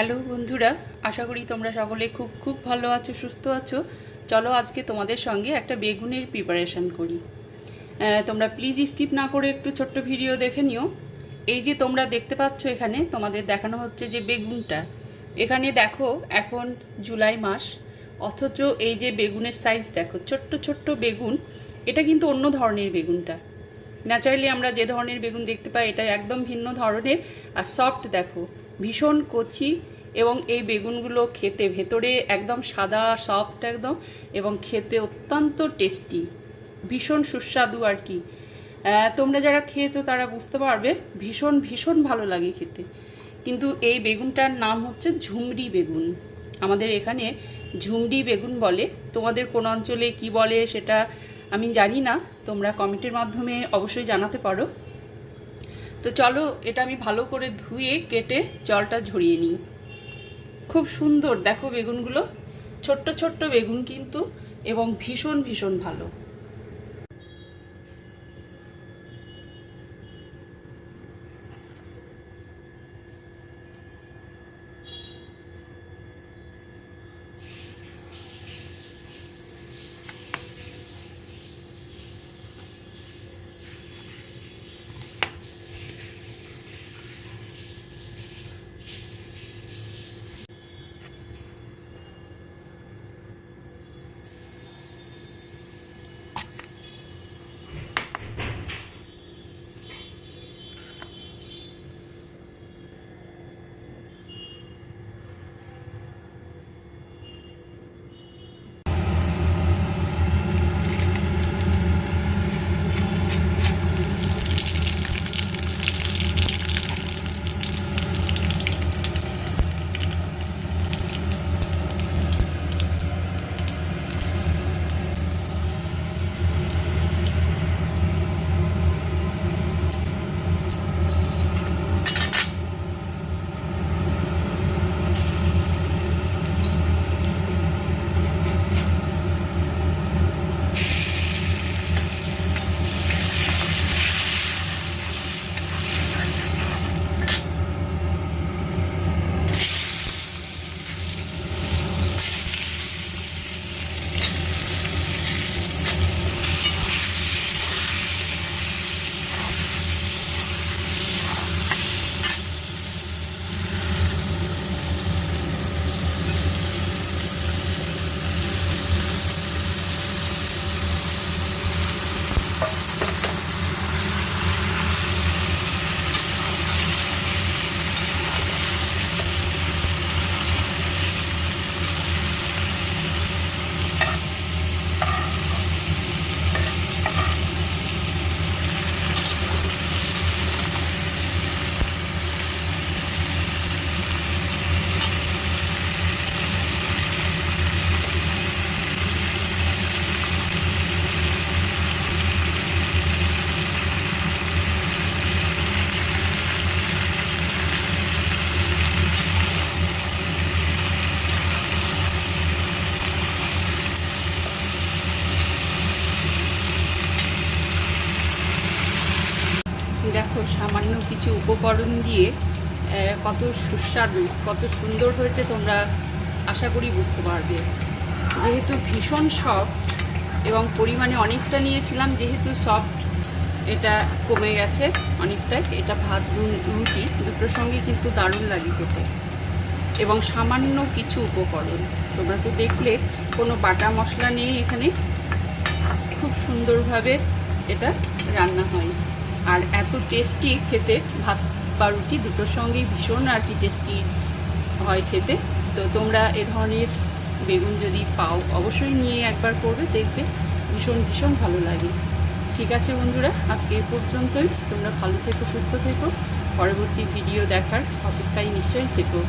Hello বন্ধুরা, আশা করি তোমরা সকলে খুব খুব ভালো আছো, সুস্থ আছো। চলো আজকে তোমাদের সঙ্গে একটা বেগুনের প্রিপারেশন করি। তোমরা প্লিজ স্কিপ না করে একটু ছোট্ট ভিডিও দেখে নিও। এই যে তোমরা দেখতে পাচ্ছ এখানে, তোমাদের দেখানো হচ্ছে যে বেগুনটা। এখানে দেখো, এখন জুলাই মাস, অথচ এই যে বেগুনের সাইজ দেখো, ছোট্ট ছোট্ট বেগুন, এটা কিন্তু অন্য ধরনের বেগুনটা। ন্যাচারালি আমরা যে ধরনের বেগুন দেখতে পাই, এটা একদম ভিন্ন ধরনের। আর সফট দেখো ভীষণ কচি এবং এই বেগুনগুলো খেতে ভেতরে একদম সাদা সফট একদম এবং খেতে অত্যন্ত টেস্টি ভীষণ সুস্বাদু আর কি। তোমরা যারা খেয়েছো তারা বুঝতে পারবে, ভীষণ ভীষণ ভালো লাগে খেতে। কিন্তু এই বেগুনটার নাম হচ্ছে ঝুমরি বেগুন। আমাদের এখানে ঝুমরি বেগুন বলে। তোমাদের কোন অঞ্চলে কি বলে সেটা আমি জানি না। তোমরা কমেন্টের মাধ্যমে অবশ্যই জানাতে পারো। তো চলো এটা আমি ভালো করে ধুয়ে কেটে জলটা ঝরিয়ে নিই। খুব সুন্দর, দেখো বেগুনগুলো। ছোট্ট ছোট্ট বেগুন কিন্তু এবং ভীষণ ভীষণ ভালো। দেখো, সামান্য কিছু উপকরণ দিয়ে কত সুস্বাদু, কত সুন্দর হয়েছে তোমরা আশা করি বুঝতে পারবে। যেহেতু ভীষণ সফট এবং পরিমাণে অনেকটা নিয়েছিলাম, যেহেতু সফট এটা কমে গেছে অনেকটাই, এটা ভাত রুটি দুটোর সঙ্গে কিন্তু দারুণ লাগে খেতে। এবং সামান্য কিছু উপকরণ, তোমরা তো দেখলে কোনো বাটা মশলা নেই এখানে। খুব সুন্দরভাবে এটা রান্না হয়। আর এত টেস্টি খেতে, ভাত বা রুটি দুটোর সঙ্গেই ভীষণ আর কি টেস্টি হয় খেতে। তো তোমরা এ ধরনের বেগুন যদি পাও, অবশ্যই নিয়ে একবার করবে, দেখবে ভীষণ ভীষণ ভালো লাগে। ঠিক আছে বন্ধুরা, আজকে এ পর্যন্তই। তোমরা ভালো থেকো, সুস্থ থেকো। পরবর্তী ভিডিও দেখার অপেক্ষায় নিশ্চয়ই থেকো।